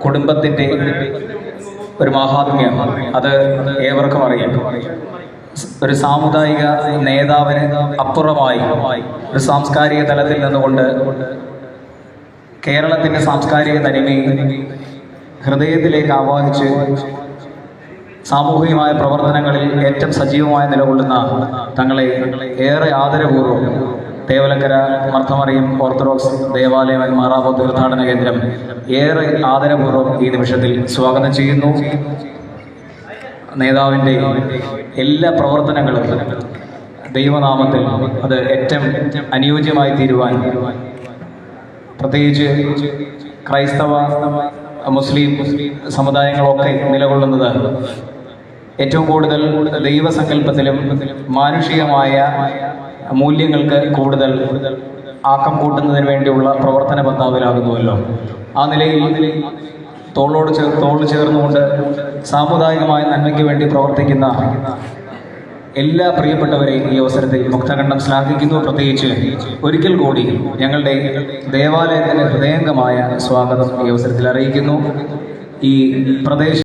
കുടുംബത്തിന്റെ ഒരു മഹാത്മ്യം. അത് ഏവർക്കും അറിയാം. ഒരു സാമുദായിക നേതാവിന് അപ്പുറമായി ഒരു സാംസ്കാരിക തലത്തിൽ നിന്നുകൊണ്ട് കേരളത്തിന്റെ സാംസ്കാരിക തനിമയെ ഹൃദയത്തിലേക്ക് ആവാഹിച്ച് സാമൂഹികമായ പ്രവർത്തനങ്ങളിൽ ഏറ്റവും സജീവമായി നിലകൊള്ളുന്ന തങ്ങളെ ഏറെ ആദരപൂർവം തേവലക്കര മർത്തമറിയം ഓർത്തഡോക്സ് ദേവാലയം മാറാപോ തീർത്ഥാടന കേന്ദ്രം ഏറെ ആദരപൂർവം ഈ നിമിഷത്തിൽ സ്വാഗതം ചെയ്യുന്നു. നേതാവിന്റെ എല്ലാ പ്രവർത്തനങ്ങളും ദൈവനാമത്തിൽ അത് ഏറ്റവും അനുയോജ്യമായി തീരുവാൻ പ്രത്യേകിച്ച് ക്രൈസ്തവ മുസ്ലിം സമുദായങ്ങളൊക്കെ നിലകൊള്ളുന്നത് ഏറ്റവും കൂടുതൽ ദൈവസങ്കല്പത്തിലും മാനുഷികമായ മൂല്യങ്ങൾക്ക് കൂടുതൽ ആക്കം കൂട്ടുന്നതിന് വേണ്ടിയുള്ള പ്രവർത്തന പന്താവിലാകുന്നുവല്ലോ. ആ നിലയിൽ തോളോട് ചേർ തോൾ ചേർന്നുകൊണ്ട് സാമുദായികമായ നന്മയ്ക്ക് വേണ്ടി പ്രവർത്തിക്കുന്ന എല്ലാ പ്രിയപ്പെട്ടവരെയും ഈ അവസരത്തിൽ മുക്തകണ്ഠം ശ്ലാഘിക്കുന്നു. പ്രത്യേകിച്ച് ഒരിക്കൽ കൂടി ഞങ്ങളുടെ ദേവാലയത്തിന് ഹൃദയംഗമായ സ്വാഗതം ഈ അവസരത്തിൽ അറിയിക്കുന്നു. ഈ പ്രദേശ